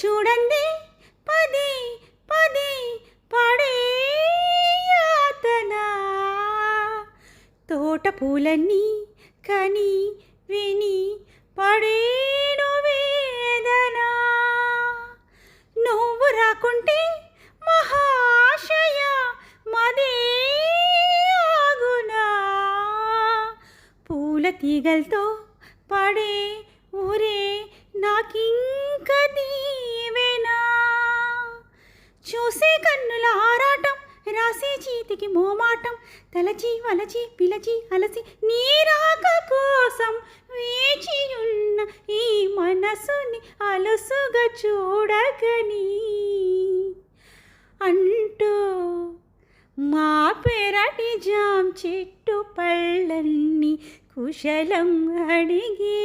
చూడండి. పది పది పడే యాతన. తోట పూలన్నీ కని విని పడేను వేదన. నువ్వు రాకుంటే మహాశయ మదే ఆగునా. పూల తీగలతో పడే ఊరే నాకింగ్ చూసే కన్నుల ఆరాటం రాసే చీతికి మోమాటం తలచి వలచి పిలచి అలసి నీరాక కోసం వేచి ఉన్న ఈ మనసుని అలసుగా చూడగని. అంటూ మా పెరటి జాం చెట్టు పళ్ళన్ని కుశలం అడిగే